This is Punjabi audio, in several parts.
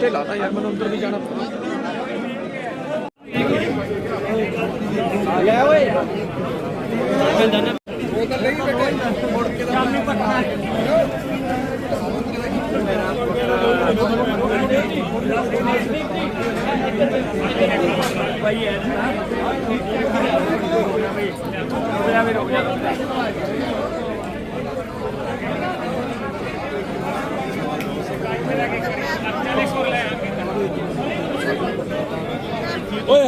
ਢਿੱਲਾ ਤਾਂ ਯਾਰ ਮੈਨੂੰ ਅੰਦਰ ਨਹੀਂ ਜਾਣਾ। ਲੈ ਓਏ। ਓਏ ਹਰਵਿੰਦਰ ਨੂੰ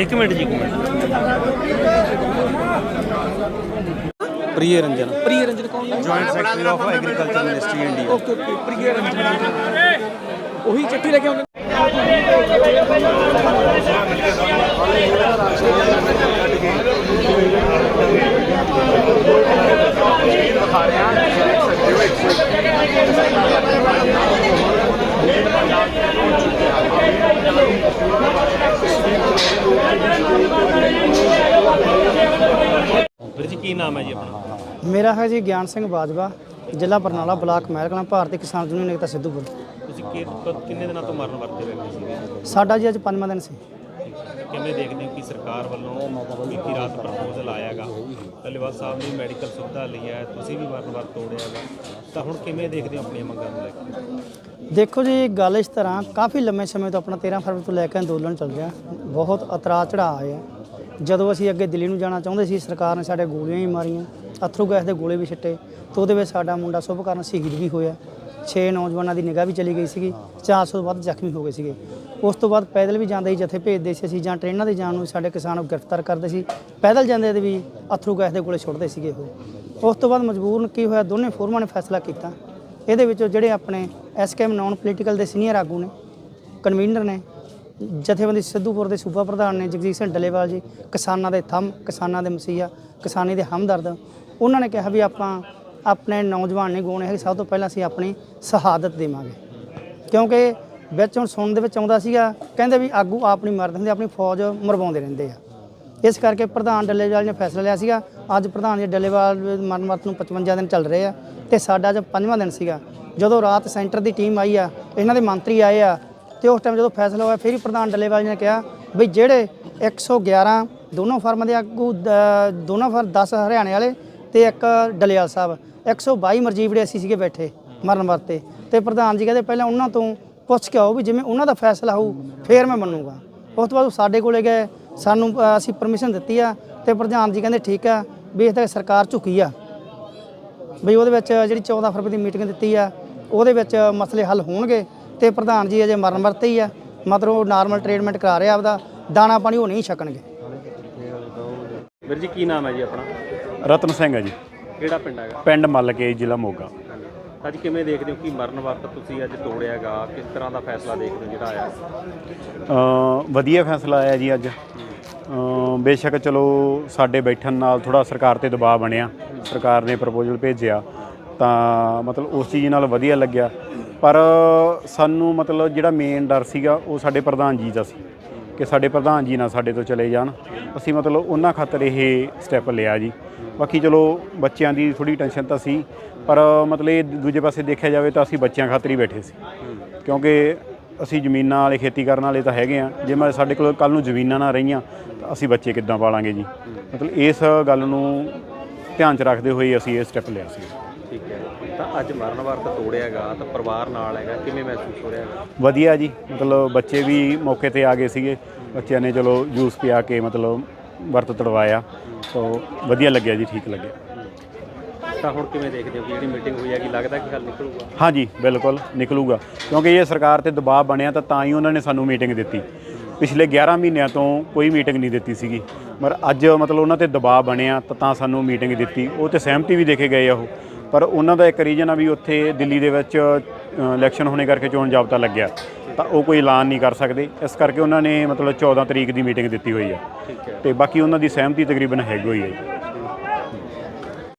ਇੱਕ ਮਿੰਟ ਜੀ ਇੱਕ ਮਿੰਟ। ਰੰਜਨ ਪ੍ਰਿਯ ਰੰਜਨ ਕੌਣ joint secretary of agriculture ministry India okay okay Priya Ranjan ਉਹੀ ਚਿੱਠੀ ਲੈ ਕੇ ਆਉਂਦੇ ਵੀਰ ਜੀ ਕੀ ਨਾਮ ਹੈ ਜੀ ਆਪਣਾ? ਮੇਰਾ ਹੈ ਜੀ ਗਿਆਨ ਸਿੰਘ ਬਾਜਵਾ ਜ਼ਿਲ੍ਹਾ ਬਰਨਾਲਾ ਬਲਾਕ ਮਹਿਲਕਲਾਂ ਭਾਰਤੀ ਕਿਸਾਨ ਯੂਨੀਅਨ ਏਕਤਾ ਸਿੱਧੂਪੁਰ। ਤੁਸੀਂ ਕਿ- ਕਦ- ਕਿੰਨੇ ਦਿਨਾਂ ਤੋਂ ਮਰਨ ਵਰਤੇ ਰਹਿੰਦੇ ਸੀਗੇ ਸਾਡਾ ਜੀ ਅੱਜ ਪੰਜਵਾਂ ਦਿਨ ਸੀ। ਕਿਵੇਂ ਦੇਖਦੇ ਹੋ ਕਿ ਸਰਕਾਰ ਵੱਲੋਂ ਬੀਤੀ ਰਾਤ ਪ੍ਰਪੋਜ਼ਲ ਆਇਆਗਾ ਧੱਲੇਵਾਲ ਸਾਹਿਬ ਨੇ ਮੈਡੀਕਲ ਸੁਵਿਧਾ ਲਈ ਹੈ ਤੁਸੀਂ ਵੀ ਮਰਨ ਵਰਤ ਤੋੜਿਆਗਾ ਤਾਂ ਹੁਣ ਕਿਵੇਂ ਦੇਖਦੇ ਹੋ ਆਪਣੀਆਂ ਮੰਗਾਂ ਨੂੰ ਲੈ ਕੇ? ਦੇਖੋ ਜੀ, ਗੱਲ ਇਸ ਤਰ੍ਹਾਂ, ਕਾਫੀ ਲੰਮੇ ਸਮੇਂ ਤੋਂ ਆਪਣਾ 13 ਫਰਵਰੀ ਤੋਂ ਲੈ ਕੇ ਅੰਦੋਲਨ ਚੱਲ ਰਿਹਾ। ਬਹੁਤ ਉਤਰਾਅ ਚੜ੍ਹਾਅ ਆਇਆ ਜਦੋਂ ਅਸੀਂ ਅੱਗੇ ਦਿੱਲੀ ਨੂੰ ਜਾਣਾ ਚਾਹੁੰਦੇ ਸੀ, ਸਰਕਾਰ ਨੇ ਸਾਡੇ ਗੋਲੀਆਂ ਹੀ ਮਾਰੀਆਂ, ਅਥਰੂ ਗੈਸ ਦੇ ਗੋਲੇ ਵੀ ਛਿੱਟੇ ਤੇ ਉਹਦੇ ਵਿੱਚ ਸਾਡਾ ਮੁੰਡਾ ਸੁਭਕਰਨ ਸ਼ਹੀਦ ਵੀ ਹੋਇਆ। 6 ਨੌਜਵਾਨਾਂ ਦੀ ਨਿਗਾਹ ਵੀ ਚਲੀ ਗਈ ਸੀਗੀ 400 ਤੋਂ ਵੱਧ ਜ਼ਖਮੀ ਹੋ ਗਏ ਸੀਗੇ। ਉਸ ਤੋਂ ਬਾਅਦ ਪੈਦਲ ਵੀ ਜਾਂਦੇ ਹੀ ਜਥੇ ਭੇਜਦੇ ਸੀ ਅਸੀਂ ਜਾਂ ਟ੍ਰੇਨਾਂ ਦੇ ਜਾਣ ਨੂੰ, ਸਾਡੇ ਕਿਸਾਨ ਗ੍ਰਿਫਤਾਰ ਕਰਦੇ ਸੀ। ਪੈਦਲ ਜਾਂਦੇ ਤੇ ਵੀ ਅਥਰੂ ਗੈਸ ਦੇ ਗੋਲੇ ਛੁੱਟਦੇ ਸੀਗੇ ਉਹ। ਉਸ ਤੋਂ ਬਾਅਦ ਮਜਬੂਰਨ ਕੀ ਹੋਇਆ, ਦੋਨੇ ਫੋਰਮਾਂ ਨੇ ਫੈਸਲਾ ਕੀਤਾ। ਇਹਦੇ ਵਿੱਚੋਂ ਜਿਹੜੇ ਆਪਣੇ ਐਸਕੇਐਮ ਨਾਨ ਪੋਲੀਟੀਕਲ ਦੇ ਸੀਨੀਅਰ ਆਗੂ ਨੇ ਕਨਵੀਨਰ ਨੇ, ਜਥੇਬੰਦੀ ਸਿੱਧੂਪੁਰ ਦੇ ਸੂਬਾ ਪ੍ਰਧਾਨ ਨੇ ਜਗਜੀਤ ਸਿੰਘ ਡੱਲੇਵਾਲ ਜੀ, ਕਿਸਾਨਾਂ ਦੇ ਥੰਮ, ਕਿਸਾਨਾਂ ਦੇ ਮਸੀਹਾ, ਕਿਸਾਨੀ ਦੇ ਹਮਦਰਦ। ਉਹਨਾਂ ਨੇ ਕਿਹਾ ਵੀ ਆਪਾਂ ਆਪਣੇ ਨੌਜਵਾਨ ਨਹੀਂ ਗਾਉਣੇ ਹੈਗੇ, ਸਭ ਤੋਂ ਪਹਿਲਾਂ ਅਸੀਂ ਆਪਣੀ ਸ਼ਹਾਦਤ ਦੇਵਾਂਗੇ। ਕਿਉਂਕਿ ਵਿੱਚ ਹੁਣ ਸੁਣਨ ਦੇ ਵਿੱਚ ਆਉਂਦਾ ਸੀਗਾ, ਕਹਿੰਦੇ ਵੀ ਆਗੂ ਆਪ ਨਹੀਂ ਮਰਦੇ ਹੁੰਦੇ, ਆਪਣੀ ਫੌਜ ਮਰਵਾਉਂਦੇ ਰਹਿੰਦੇ ਆ। ਇਸ ਕਰਕੇ ਪ੍ਰਧਾਨ ਡੱਲੇਵਾਲ ਨੇ ਫੈਸਲਾ ਲਿਆ ਸੀਗਾ, ਅੱਜ ਪ੍ਰਧਾਨ ਜੀ ਡੱਲੇਵਾਲ ਮਰਨ ਮਰਤ ਨੂੰ 55 ਦਿਨ ਚੱਲ ਰਹੇ ਆ, ਤੇ ਸਾਡਾ ਅੱਜ ਪੰਜਵਾਂ ਦਿਨ ਸੀਗਾ। ਜਦੋਂ ਰਾਤ ਸੈਂਟਰ ਦੀ ਟੀਮ ਆਈ ਆ, ਇਹਨਾਂ ਦੇ ਮੰਤਰੀ ਆਏ ਆ, ਤੇ ਉਸ ਟਾਈਮ ਜਦੋਂ ਫੈਸਲਾ ਹੋਇਆ, ਫਿਰ ਹੀ ਪ੍ਰਧਾਨ ਡੱਲੇਵਾਲ ਜੀ ਨੇ ਕਿਹਾ ਵੀ ਜਿਹੜੇ 111 ਦੋਨੋਂ ਫਰਮ ਦੇ ਆਗੂ ਦ- ਦੋਨੋਂ ਫਰ 10 ਹਰਿਆਣੇ ਵਾਲੇ ਤੇ ਇੱਕ ਡੱਲੇਵਾਲ ਸਾਹਿਬ 122 ਮਰਜੀਵੜੇ ਅਸੀਂ ਸੀਗੇ ਬੈਠੇ ਮਰਨ ਵਰਤੇ। ਤੇ ਪ੍ਰਧਾਨ ਜੀ ਕਹਿੰਦੇ ਪਹਿਲਾਂ ਉਹਨਾਂ ਤੋਂ ਪੁੱਛ ਕੇ ਆਓ ਵੀ ਜਿਵੇਂ ਉਹਨਾਂ ਦਾ ਫੈਸਲਾ ਹੋਊ, ਫੇਰ ਮੈਂ ਮੰਨੂਗਾ। ਉਸ ਤੋਂ ਬਾਅਦ ਉਹ ਸਾਡੇ ਕੋਲੇ ਗਏ, ਸਾਨੂੰ ਅਸੀਂ ਪਰਮਿਸ਼ਨ ਦਿੱਤੀ ਆ, ਤੇ ਪ੍ਰਧਾਨ ਜੀ ਕਹਿੰਦੇ ਠੀਕ ਆ, ਵੀ ਇਹ ਤਾਂ ਸਰਕਾਰ ਝੁਕੀ ਆ। ਵੀ ਉਹਦੇ ਵਿੱਚ ਜਿਹੜੀ 14 ਫਰਵਰੀ ਦੀ ਮੀਟਿੰਗ ਦਿੱਤੀ ਆ ਉਹਦੇ ਵਿੱਚ ਮਸਲੇ ਹੱਲ ਹੋਣਗੇ ਤੇ ਪ੍ਰਧਾਨ ਜੀ ਅਜੇ ਮਰਨ ਵਰਤੇ ਹੀ ਆ। ਮਤਲਬ ਉਹ ਨਾਰਮਲ ਟ੍ਰੀਟਮੈਂਟ ਕਰਾ ਰਿਹਾ ਆਪਦਾ। ਦਾਣਾ ਪਾਣੀ ਉਹ ਨਹੀਂ ਛਕਣਗੇ। ਵੀਰ ਜੀ ਕੀ ਨਾਮ ਹੈ ਜੀ ਆਪਣਾ? ਰਤਨ ਸਿੰਘ ਹੈ ਜੀ। ਕਿਹੜਾ ਪਿੰਡ ਹੈਗਾ? ਪਿੰਡ ਮੱਲਕੇ ਜ਼ਿਲ੍ਹਾ ਮੋਗਾ। ਅੱਜ ਕਿਵੇਂ ਦੇਖਦੇ ਹੋ ਕਿ ਮਰਨ ਵਰਤ ਤੁਸੀਂ ਅੱਜ ਤੋੜਿਆਗਾ? ਕਿਸ ਤਰ੍ਹਾਂ ਦਾ ਫੈਸਲਾ ਦੇਖਦੇ ਹੋ ਜਿਹੜਾ ਆਇਆ? ਅ, ਵਧੀਆ ਫੈਸਲਾ ਆਇਆ ਜੀ ਅੱਜ। ਬੇਸ਼ੱਕ ਚਲੋ ਸਾਡੇ ਬੈਠਣ ਨਾਲ ਥੋੜਾ ਸਰਕਾਰ ਤੇ ਦਬਾਅ ਬਣਿਆ। ਸਰਕਾਰ ਨੇ ਪ੍ਰਪੋਜ਼ਲ ਭੇਜਿਆ। ਤਾਂ ਮਤਲਬ ਉਸ ਚੀਜ਼ ਨਾਲ ਵਧੀਆ ਲੱਗਿਆ। ਪਰ ਸਾਨੂੰ ਮਤਲਬ ਜਿਹੜਾ ਮੇਨ ਡਰ ਸੀਗਾ, ਉਹ ਸਾਡੇ ਪ੍ਰਧਾਨ ਜੀ ਦਾ ਸੀ ਕਿ ਸਾਡੇ ਪ੍ਰਧਾਨ ਜੀ ਨਾ ਸਾਡੇ ਤੋਂ ਚਲੇ ਜਾਣ। ਅਸੀਂ ਮਤਲਬ ਉਹਨਾਂ ਖਾਤਰ ਇਹ ਸਟੈਪ ਲਿਆ ਜੀ। ਬਾਕੀ ਚਲੋ ਬੱਚਿਆਂ ਦੀ ਥੋੜੀ ਟੈਨਸ਼ਨ ਤਾਂ ਸੀ, ਪਰ ਮਤਲਬ ਇਹ ਦੂਜੇ ਪਾਸੇ ਦੇਖਿਆ ਜਾਵੇ ਤਾਂ ਅਸੀਂ ਬੱਚਿਆਂ ਖਾਤਰ ਹੀ ਬੈਠੇ ਸੀ। ਕਿਉਂਕਿ ਅਸੀਂ ਜ਼ਮੀਨਾਂ ਵਾਲੇ, ਖੇਤੀ ਕਰਨ ਵਾਲੇ ਤਾਂ ਹੈਗੇ ਆ। ਜੇ ਮੈਂ ਸਾਡੇ ਕੋਲ ਕੱਲ ਨੂੰ ਜ਼ਮੀਨਾਂ ਨਾ ਰਹੀਆਂ, ਤਾਂ ਅਸੀਂ ਬੱਚੇ ਕਿੱਦਾਂ ਪਾਲਾਂਗੇ ਜੀ? ਮਤਲਬ ਇਸ ਗੱਲ ਨੂੰ ਧਿਆਨ 'ਚ ਰੱਖਦੇ ਹੋਏ ਅਸੀਂ ਇਹ ਸਟੈਪ ਲਿਆ ਸੀ। ਅੱਜ ਮਰਨ ਵਰਤ ਤੋੜਿਆਗਾ ਤਾਂ ਪਰਿਵਾਰ ਨਾਲ ਹੈਗਾ ਕਿਵੇਂ ਮਹਿਸੂਸ ਹੋ ਰਿਹਾ ਹੈਗਾ? ਵਧੀਆ ਜੀ ਮਤਲਬ ਬੱਚੇ ਵੀ ਮੌਕੇ ਤੇ ਆ ਗਏ ਸੀਗੇ ਬੱਚਿਆਂ ਨੇ ਚਲੋ ਜੂਸ ਪਿਆ ਕੇ ਮਤਲਬ ਵਰਤ ਤੜਵਾਇਆ ਤਾਂ ਵਧੀਆ ਲੱਗਿਆ ਜੀ ਠੀਕ ਲੱਗਿਆ। ਤਾਂ ਹੁਣ ਕਿਵੇਂ ਦੇਖਦੇ ਹੋ ਕਿ ਜਿਹੜੀ ਮੀਟਿੰਗ ਹੋਈ ਹੈਗੀ ਲੱਗਦਾ ਕਿ ਹੱਲ ਨਿਕਲੂਗਾ? ਹਾਂਜੀ ਬਿਲਕੁਲ ਨਿਕਲੂਗਾ ਕਿਉਂਕਿ ਇਹ ਸਰਕਾਰ ਤੇ ਦਬਾਅ ਬਣਿਆ ਤਾਂ ਤਾਂ ਹੀ ਉਹਨਾਂ ਨੇ ਸਾਨੂੰ ਮੀਟਿੰਗ ਦਿੱਤੀ। ਪਿਛਲੇ 11 ਮਹੀਨਿਆਂ ਤੋਂ ਕੋਈ ਮੀਟਿੰਗ ਨਹੀਂ ਦਿੱਤੀ ਸੀਗੀ ਪਰ ਅੱਜ ਮਤਲਬ ਉਹਨਾਂ ਤੇ ਦਬਾਅ ਬਣਿਆ ਤਾਂ ਤਾਂ ਸਾਨੂੰ ਮੀਟਿੰਗ ਦਿੱਤੀ ਉਹ ਤੇ ਸਹਿਮਤੀ ਵੀ ਦੇ ਕੇ ਗਏ ਆ ਉਹ। ਪਰ ਉਹਨਾਂ ਦਾ ਇੱਕ ਰੀਜਨ ਆ ਵੀ ਉੱਥੇ ਦਿੱਲੀ ਦੇ ਵਿੱਚ ਇਲੈਕਸ਼ਨ ਹੋਣੇ ਕਰਕੇ ਚੋਣ ਜਾਬਤਾ ਲੱਗਿਆ। ਤਾਂ ਉਹ ਕੋਈ ਐਲਾਨ ਨਹੀਂ ਕਰ ਸਕਦੇ। ਇਸ ਕਰਕੇ ਉਹਨਾਂ ਨੇ ਮਤਲਬ 14 ਤਰੀਕ ਦੀ ਮੀਟਿੰਗ ਦਿੱਤੀ ਹੋਈ ਆ। ਤੇ ਬਾਕੀ ਉਹਨਾਂ ਦੀ ਸਹਿਮਤੀ ਤਕਰੀਬਨ ਹੈਗੀ ਹੋਈ ਹੈ।